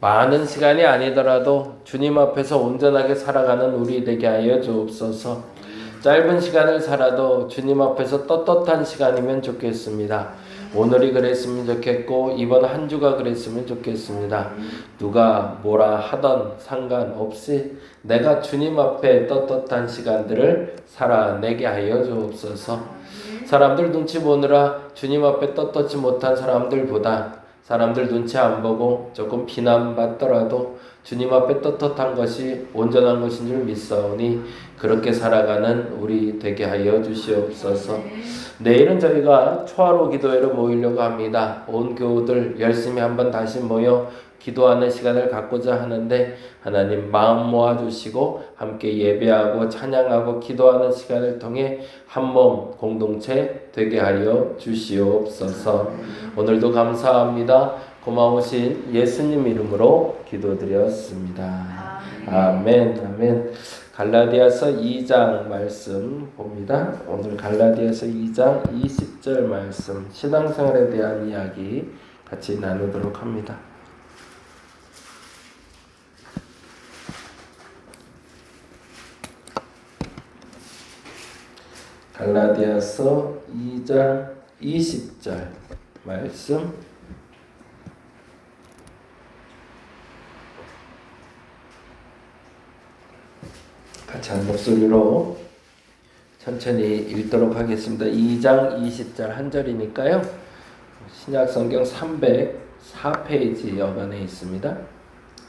많은 시간이 아니더라도 주님 앞에서 온전하게 살아가는 우리 되게 하여 주옵소서. 짧은 시간을 살아도 주님 앞에서 떳떳한 시간이면 좋겠습니다. 오늘이 그랬으면 좋겠고 이번 한 주가 그랬으면 좋겠습니다. 누가 뭐라 하던 상관없이 내가 주님 앞에 떳떳한 시간들을 살아내게 하여 주옵소서. 사람들 눈치 보느라 주님 앞에 떳떳지 못한 사람들보다 사람들 눈치 안 보고 조금 비난받더라도 주님 앞에 떳떳한 것이 온전한 것인 줄 믿사오니 그렇게 살아가는 우리 되게 하여 주시옵소서. 내일은 저희가 초하루 기도회로 모이려고 합니다. 온 교우들 열심히 한번 다시 모여 기도하는 시간을 갖고자 하는데 하나님 마음 모아 주시고 함께 예배하고 찬양하고 기도하는 시간을 통해 한 몸 공동체 되게 하여 주시옵소서. 오늘도 감사합니다. 고마우신 예수님 이름으로 기도드렸습니다. 아멘. 아멘. 갈라디아서 2장 말씀 봅니다. 오늘 갈라디아서 2장 20절 말씀 신앙생활에 대한 이야기 같이 나누도록 합니다. 갈라디아서 2장 20절 말씀 같이 한 목소리로 천천히 읽도록 하겠습니다. 2장 20절 한 절이니까요. 신약 성경 304페이지 여간에 있습니다.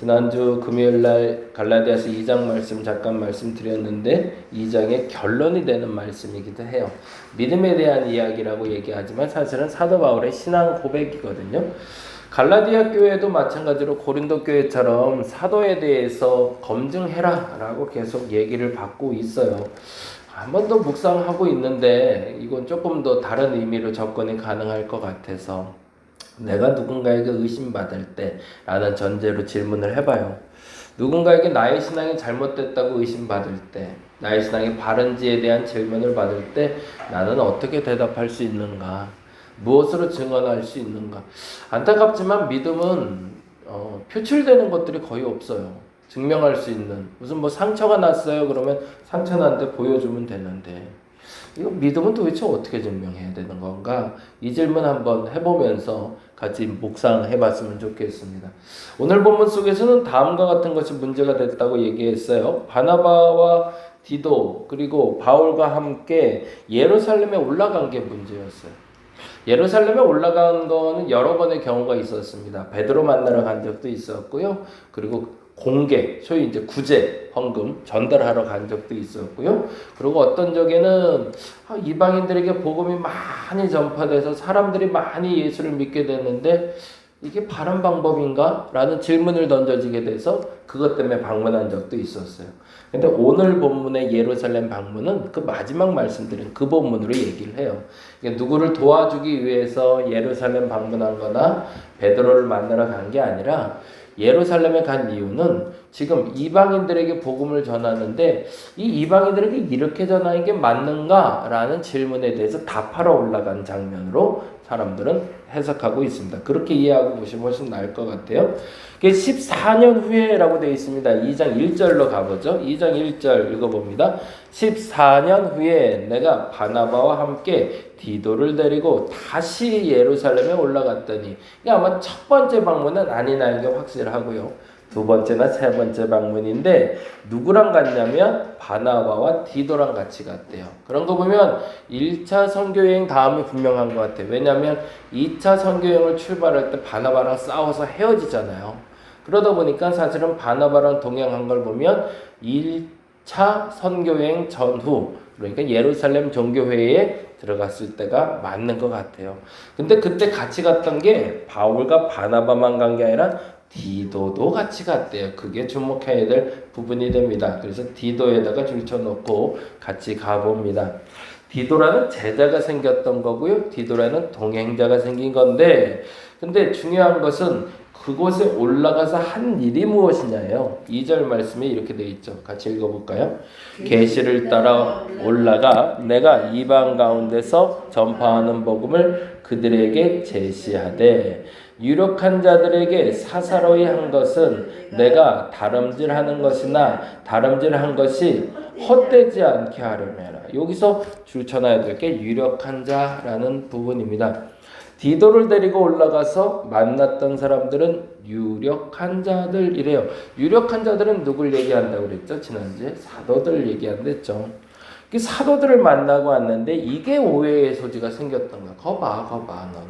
지난주 금요일 날 갈라디아서 2장 말씀 잠깐 말씀드렸는데 2장의 결론이 되는 말씀이기도 해요. 믿음에 대한 이야기라고 얘기하지만 사실은 사도 바울의 신앙 고백이거든요. 갈라디아 교회도 마찬가지로 고린도 교회처럼 사도에 대해서 검증해라라고 계속 얘기를 받고 있어요. 한 번 더 묵상하고 있는데 이건 조금 더 다른 의미로 접근이 가능할 것 같아서 내가 누군가에게 의심받을 때라는 전제로 질문을 해봐요. 누군가에게 나의 신앙이 잘못됐다고 의심받을 때, 나의 신앙이 바른지에 대한 질문을 받을 때 나는 어떻게 대답할 수 있는가? 무엇으로 증언할 수 있는가? 안타깝지만 믿음은 어, 표출되는 것들이 거의 없어요. 증명할 수 있는 무슨 뭐 상처가 났어요 그러면 상처 난데 보여주면 되는데 이거 믿음은 도대체 어떻게 증명해야 되는 건가 이 질문 한번 해보면서 같이 묵상해봤으면 좋겠습니다. 오늘 본문 속에서는 다음과 같은 것이 문제가 됐다고 얘기했어요. 바나바와 디도 그리고 바울과 함께 예루살렘에 올라간 게 문제였어요. 예루살렘에 올라간 거는 여러 번의 경우가 있었습니다. 베드로 만나러 간 적도 있었고요. 그리고 공개, 소위 이제 구제, 헌금 전달하러 간 적도 있었고요. 그리고 어떤 적에는 아, 이방인들에게 복음이 많이 전파돼서 사람들이 많이 예수를 믿게 됐는데 이게 바른 방법인가? 라는 질문을 던져지게 돼서 그것 때문에 방문한 적도 있었어요. 근데 오늘 본문의 예루살렘 방문은 그 마지막 말씀드린 그 본문으로 얘기를 해요. 누구를 도와주기 위해서 예루살렘 방문한 거나 베드로를 만나러 간 게 아니라 예루살렘에 간 이유는 지금 이방인들에게 복음을 전하는데 이 이방인들에게 이렇게 전하는 게 맞는가라는 질문에 대해서 답하러 올라간 장면으로 사람들은 해석하고 있습니다. 그렇게 이해하고 보시면 훨씬 나을 것 같아요. 14년 후에라고 되어 있습니다. 2장 1절로 가보죠. 2장 1절 읽어봅니다. 14년 후에 내가 바나바와 함께 디도를 데리고 다시 예루살렘에 올라갔더니 아마 첫 번째 방문은 아니라는 게 확실하고요. 두 번째나 세 번째 방문인데 누구랑 갔냐면 바나바와 디도랑 같이 갔대요. 그런 거 보면 1차 선교 여행 다음이 분명한 것 같아요. 왜냐하면 2차 선교 여행을 출발할 때 바나바랑 싸워서 헤어지잖아요. 그러다 보니까 사실은 바나바랑 동행한 걸 보면 1차 선교 여행 전후 그러니까 예루살렘 종교회의에 들어갔을 때가 맞는 것 같아요. 근데 그때 같이 갔던 게 바울과 바나바만 간 게 아니라 디도도 같이 갔대요. 그게 주목해야 될 부분이 됩니다. 그래서 디도에다가 줄쳐놓고 같이 가봅니다. 디도라는 제자가 생겼던 거고요. 디도라는 동행자가 생긴 건데, 근데 중요한 것은 그곳에 올라가서 한 일이 무엇이냐예요. 2절 말씀에 이렇게 돼 있죠. 같이 읽어볼까요? 계시를 따라 올라가 내가 이방 가운데서 전파하는 복음을 그들에게 제시하되 유력한 자들에게 사사로이 한 것은 내가 다름질하는 것이나 다름질한 것이 헛되지 않게 하려면 여기서 줄쳐놔야 될 게 유력한 자라는 부분입니다. 디도를 데리고 올라가서 만났던 사람들은 유력한 자들이래요. 유력한 자들은 누굴 얘기한다고 그랬죠? 지난주에 사도들 얘기한댔죠. 그 사도들을 만나고 왔는데 이게 오해의 소지가 생겼던 거야. 거봐, 거봐, 넌.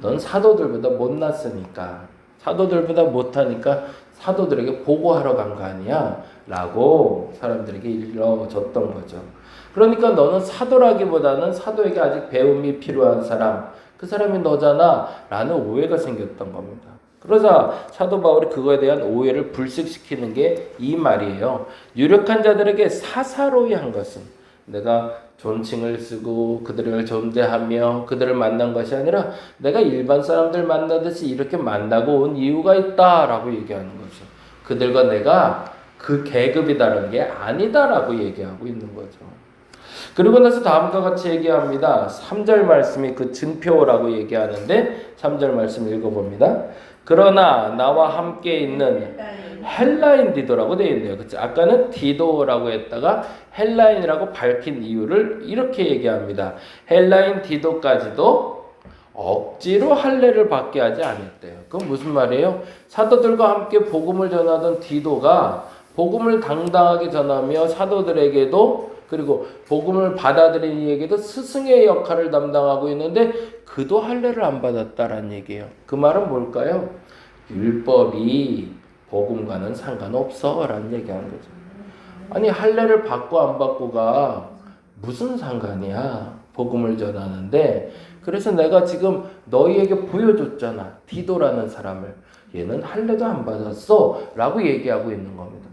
넌 사도들보다 못났으니까. 사도들보다 못하니까 사도들에게 보고하러 간 거 아니야? 라고 사람들에게 일러줬던 거죠. 그러니까 너는 사도라기보다는 사도에게 아직 배움이 필요한 사람, 그 사람이 너잖아. 라는 오해가 생겼던 겁니다. 그러자 사도 바울이 그거에 대한 오해를 불식시키는 게 이 말이에요. 유력한 자들에게 사사로이 한 것은 내가 존칭을 쓰고 그들을 존대하며 그들을 만난 것이 아니라 내가 일반 사람들 만나듯이 이렇게 만나고 온 이유가 있다라고 얘기하는 거죠. 그들과 내가 그 계급이다라는 게 아니다라고 얘기하고 있는 거죠. 그리고 나서 다음과 같이 얘기합니다. 3절 말씀이 그 증표라고 얘기하는데 3절 말씀 읽어봅니다. 그러나 나와 함께 있는 헬라인 디도라고 되어 있네요. 그치? 아까는 디도라고 했다가 헬라인이라고 밝힌 이유를 이렇게 얘기합니다. 헬라인 디도까지도 억지로 할례를 받게 하지 않았대요. 그건 무슨 말이에요? 사도들과 함께 복음을 전하던 디도가 복음을 당당하게 전하며 사도들에게도 그리고 복음을 받아들인 이에게도 스승의 역할을 담당하고 있는데 그도 할례를 안 받았다라는 얘기예요. 그 말은 뭘까요? 율법이 복음과는 상관없어 라는 얘기하는 거죠. 아니 할례를 받고 안 받고가 무슨 상관이야? 복음을 전하는데 그래서 내가 지금 너희에게 보여줬잖아. 디도라는 사람을. 얘는 할례도 안 받았어 라고 얘기하고 있는 겁니다.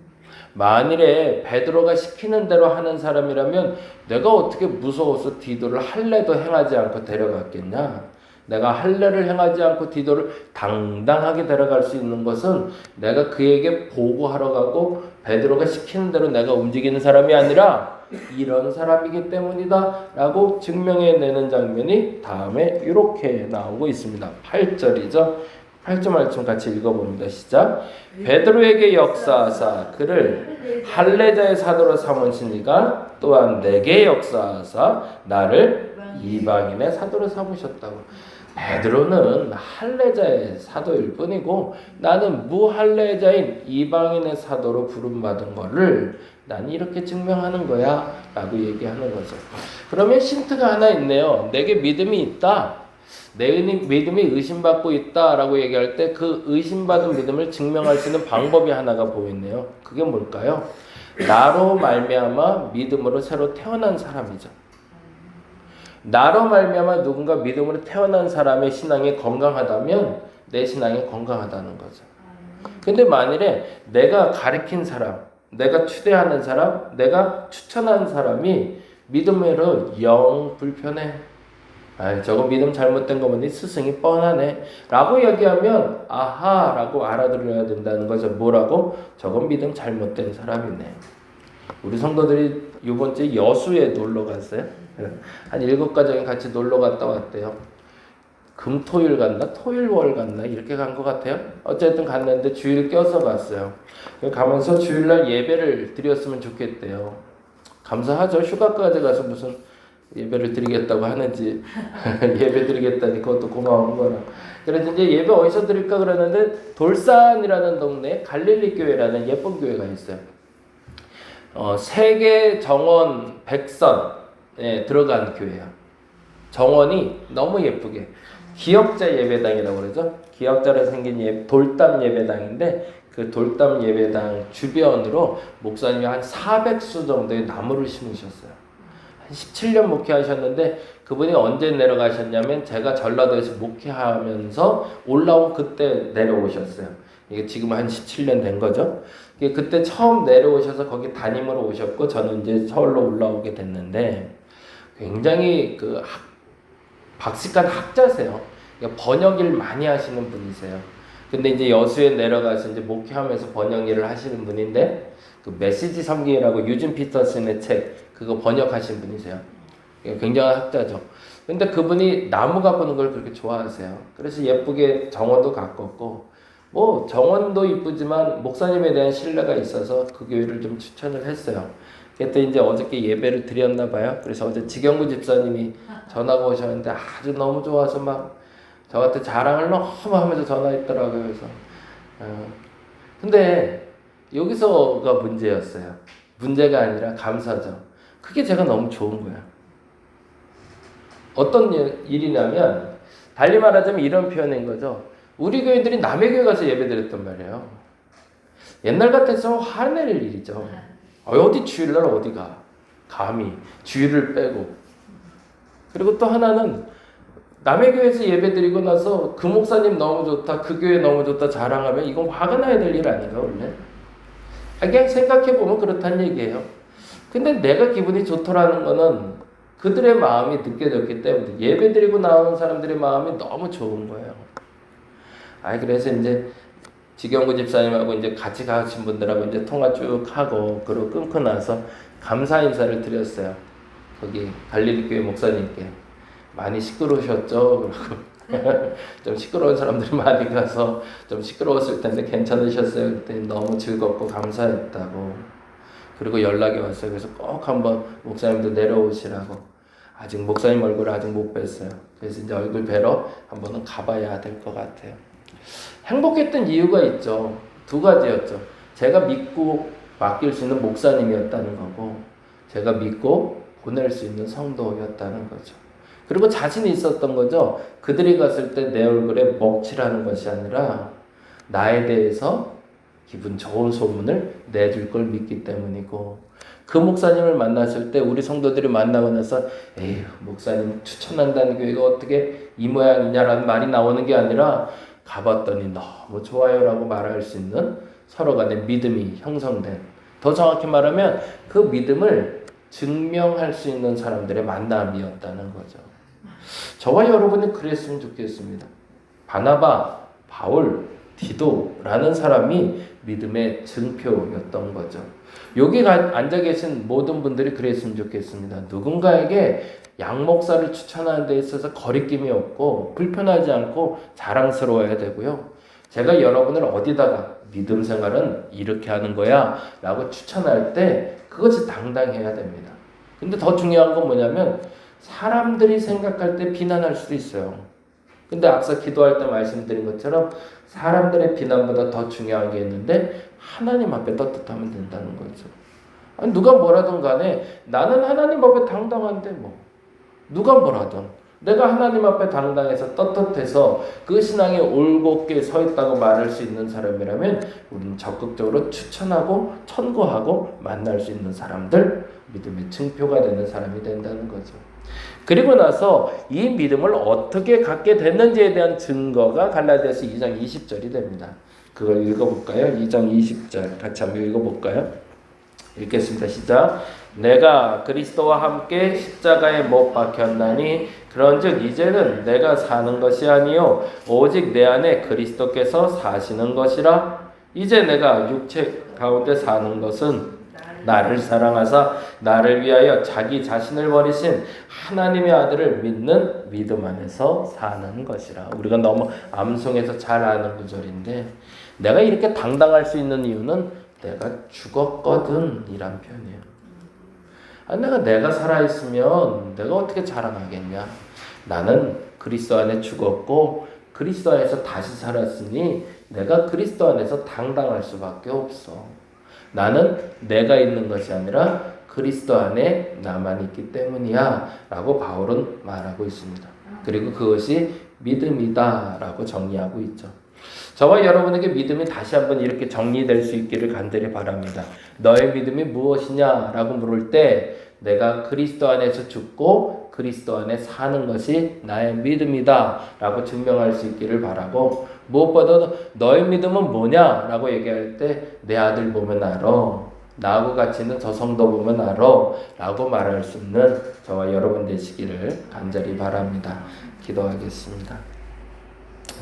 만일에 베드로가 시키는 대로 하는 사람이라면 내가 어떻게 무서워서 디도를 할례도 행하지 않고 데려갔겠냐? 내가 할례를 행하지 않고 디도를 당당하게 데려갈 수 있는 것은 내가 그에게 보고하러 가고 베드로가 시키는 대로 내가 움직이는 사람이 아니라 이런 사람이기 때문이다라고 증명해 내는 장면이 다음에 이렇게 나오고 있습니다. 8절이죠. 8절 말씀 같이 읽어봅니다. 시작. 베드로에게 역사하사 그를 할례자의 사도로 삼으시니가 또한 내게 역사하사 나를 이방인의 사도로 삼으셨다고. 베드로는 할례자의 사도일 뿐이고 나는 무할례자인 이방인의 사도로 부름받은 거를 난 이렇게 증명하는 거야 라고 얘기하는 거죠. 그러면 힌트가 하나 있네요. 내게 믿음이 있다. 내 믿음이 의심받고 있다 라고 얘기할 때 그 의심받은 믿음을 증명할 수 있는 방법이 하나가 보이네요. 그게 뭘까요? 나로 말미암아 믿음으로 새로 태어난 사람이죠. 나로 말미암아 누군가 믿음으로 태어난 사람의 신앙이 건강하다면 내 신앙이 건강하다는 거죠. 근데 만일에 내가 가르친 사람, 내가 추대하는 사람, 내가 추천한 사람이 믿음으로 영 불편해. 아, 저거 믿음 잘못된 거 보니 스승이 뻔하네. 라고 얘기하면, 아하, 라고 알아들어야 된다는 거죠. 뭐라고? 저건 믿음 잘못된 사람이네. 우리 성도들이 이번 주에 여수에 놀러 갔어요. 한 일곱 가정이 같이 놀러 갔다 왔대요. 금, 토일 갔나? 토일, 월 갔나? 이렇게 간 것 같아요. 어쨌든 갔는데 주일 껴서 갔어요. 가면서 주일날 예배를 드렸으면 좋겠대요. 감사하죠. 휴가까지 가서 무슨 예배를 드리겠다고 하는지 예배 드리겠다니 그것도 고마운 거라. 그래서 이제 예배 어디서 드릴까 그러는데 돌산이라는 동네 갈릴리 교회라는 예쁜 교회가 있어요. 어, 세계 정원 백선에 들어간 교회야. 정원이 너무 예쁘게 기역자 예배당이라고 그러죠. 기역자로 생긴 예, 돌담 예배당인데 그 돌담 예배당 주변으로 목사님이 한 400수 정도의 나무를 심으셨어요. 17년 목회하셨는데 그분이 언제 내려가셨냐면 제가 전라도에서 목회하면서 올라온 그때 내려오셨어요. 이게 지금 한 17년 된 거죠. 이게 그때 처음 내려오셔서 거기 담임으로 오셨고 저는 이제 서울로 올라오게 됐는데 굉장히 그 학, 박식관 학자세요. 그러니까 번역 일 많이 하시는 분이세요. 근데 이제 여수에 내려가서 이제 목회하면서 번역 일을 하시는 분인데 그 메시지 섬기라고 유진 피터슨의 책 그거 번역하신 분이세요. 예, 굉장한 학자죠. 근데 그분이 나무가 보는 걸 그렇게 좋아하세요. 그래서 예쁘게 정원도 가꿨고 뭐 정원도 이쁘지만 목사님에 대한 신뢰가 있어서 그 교회를 좀 추천을 했어요. 그때 이제 어저께 예배를 드렸나 봐요. 그래서 어제 지경구 집사님이 전화가 오셨는데 아주 너무 좋아서 막 저한테 자랑을 너무 하면서 전화했더라고요. 그래서 어. 근데 여기서가 문제였어요. 문제가 아니라 감사죠. 그게 제가 너무 좋은 거야. 어떤 일- 일이냐면 달리 말하자면 이런 표현인 거죠. 우리 교회들이 남의 교회 가서 예배드렸단 말이에요. 옛날 같았으면 화낼 일이죠. 어, 어디 주일날 어디가? 감히 주일을 빼고. 그리고 또 하나는 남의 교회에서 예배드리고 나서 그 목사님 너무 좋다 그 교회 너무 좋다 자랑하면 이건 화가 나야 될 일 아닌가 원래? 아, 그냥 생각해 보면 그렇다는 얘기예요. 근데 내가 기분이 좋더라는 거는 그들의 마음이 느껴졌기 때문에 예배드리고 나오는 사람들의 마음이 너무 좋은 거예요 아 그래서 이제 지경구 집사님하고 이제 같이 가신 분들하고 이제 통화 쭉 하고 그리고 끊고 나서 감사 인사를 드렸어요. 거기 갈릴리 교회 목사님께 많이 시끄러우셨죠? 그러고 좀 시끄러운 사람들이 많이 가서 좀 시끄러웠을 텐데 괜찮으셨어요? 그랬더니 너무 즐겁고 감사했다고 그리고 연락이 왔어요. 그래서 꼭 한번 목사님도 내려오시라고 아직 목사님 얼굴 아직 못 뵀어요. 그래서 이제 얼굴 뵈러 한번은 가봐야 될 것 같아요. 행복했던 이유가 있죠. 두 가지였죠. 제가 믿고 맡길 수 있는 목사님이었다는 거고, 제가 믿고 보낼 수 있는 성도였다는 거죠. 그리고 자신이 있었던 거죠. 그들이 갔을 때 내 얼굴에 먹칠하는 것이 아니라 나에 대해서 기분 좋은 소문을 내줄 걸 믿기 때문이고, 그 목사님을 만났을 때 우리 성도들이 만나고 나서 에휴 목사님 추천한다는 교회가 어떻게 이 모양이냐라는 말이 나오는 게 아니라 가봤더니 너무 좋아요라고 말할 수 있는 서로 간의 믿음이 형성된 더 정확히 말하면 그 믿음을 증명할 수 있는 사람들의 만남이었다는 거죠. 저와 여러분이 그랬으면 좋겠습니다. 바나바, 바울, 디도라는 사람이 믿음의 증표였던 거죠. 여기 앉아 계신 모든 분들이 그랬으면 좋겠습니다. 누군가에게 양 목사를 추천하는 데 있어서 거리낌이 없고 불편하지 않고 자랑스러워야 되고요. 제가 여러분을 어디다가 믿음 생활은 이렇게 하는 거야 라고 추천할 때 그것이 당당해야 됩니다. 근데 더 중요한 건 뭐냐면 사람들이 생각할 때 비난할 수도 있어요. 근데 앞서 기도할 때 말씀드린 것처럼 사람들의 비난보다 더 중요한 게 있는데 하나님 앞에 떳떳하면 된다는 거죠. 아니, 누가 뭐라든 간에 나는 하나님 앞에 당당한데 뭐 누가 뭐라든 내가 하나님 앞에 당당해서 떳떳해서 그 신앙에 올곧게 서 있다고 말할 수 있는 사람이라면 우리는 적극적으로 추천하고 천거하고 만날 수 있는 사람들 믿음의 증표가 되는 사람이 된다는 거죠. 그리고 나서 이 믿음을 어떻게 갖게 됐는지에 대한 증거가 갈라디아서 2장 20절이 됩니다. 그걸 읽어볼까요? 2장 20절 같이 한번 읽어볼까요? 읽겠습니다. 시작. 내가 그리스도와 함께 십자가에 못 박혔나니 그런즉 이제는 내가 사는 것이 아니요 오직 내 안에 그리스도께서 사시는 것이라 이제 내가 육체 가운데 사는 것은 나를 사랑하사 나를 위하여 자기 자신을 버리신 하나님의 아들을 믿는 믿음 안에서 사는 것이라. 우리가 너무 암송해서 잘 아는 구절인데 내가 이렇게 당당할 수 있는 이유는 내가 죽었거든 이란 표현이에요. 아, 내가 내가 살아 있으면 내가 어떻게 자랑하겠냐? 나는 그리스도 안에 죽었고 그리스도 안에서 다시 살았으니 내가 그리스도 안에서 당당할 수밖에 없어. 나는 내가 있는 것이 아니라 그리스도 안에 나만 있기 때문이야 라고 바울은 말하고 있습니다. 그리고 그것이 믿음이다 라고 정의하고 있죠. 저와 여러분에게 믿음이 다시 한번 이렇게 정리될 수 있기를 간절히 바랍니다. 너의 믿음이 무엇이냐 라고 물을 때 내가 그리스도 안에서 죽고 그리스도 안에 사는 것이 나의 믿음이다 라고 증명할 수 있기를 바라고 무엇보다도 너의 믿음은 뭐냐라고 얘기할 때 내 아들 보면 알아. 나하고 같이 있는 저 성도 보면 알아. 라고 말할 수 있는 저와 여러분 되시기를 간절히 바랍니다. 기도하겠습니다.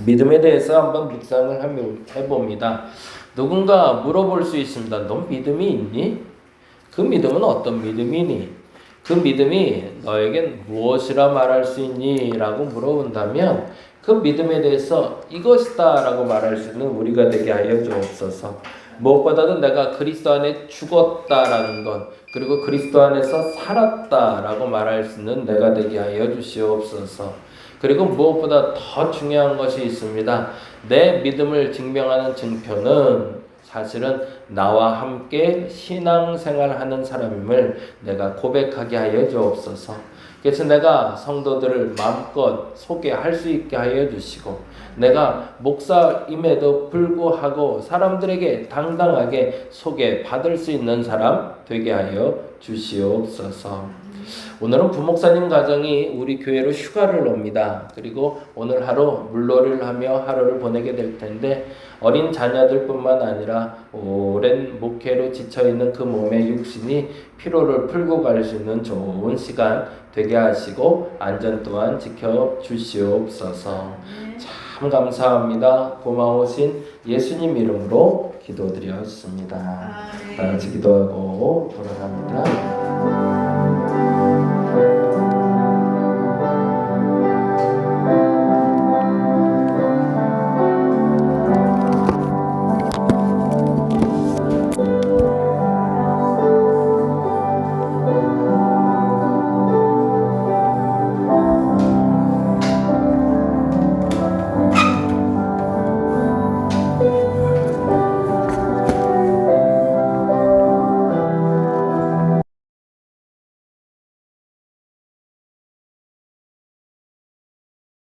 믿음에 대해서 한번 묵상을 해봅니다. 누군가 물어볼 수 있습니다. 너 믿음이 있니? 그 믿음은 어떤 믿음이니? 그 믿음이 너에겐 무엇이라 말할 수 있니? 라고 물어본다면 그 믿음에 대해서 이것이다 라고 말할 수 있는 우리가 되게 하여 주옵소서. 무엇보다도 내가 그리스도 안에 죽었다라는 것, 그리고 그리스도 안에서 살았다라고 말할 수 있는 내가 되게 하여 주시옵소서. 그리고 무엇보다 더 중요한 것이 있습니다. 내 믿음을 증명하는 증표는 사실은 나와 함께 신앙생활하는 사람임을 내가 고백하게 하여 주옵소서. 그래서 내가 성도들을 마음껏 소개할 수 있게 하여 주시고 내가 목사임에도 불구하고 사람들에게 당당하게 소개받을 수 있는 사람 되게 하여 주시옵소서. 오늘은 부목사님 가정이 우리 교회로 휴가를 옵니다. 그리고 오늘 하루 물놀이를 하며 하루를 보내게 될 텐데 어린 자녀들뿐만 아니라 오랜 목회로 지쳐 있는 그 몸의 육신이 피로를 풀고 갈 수 있는 좋은 시간 되게 하시고 안전 또한 지켜 주시옵소서. 참 감사합니다. 고마우신 예수님 이름으로 기도드렸습니다. 다 같이 기도하고 돌아갑니다.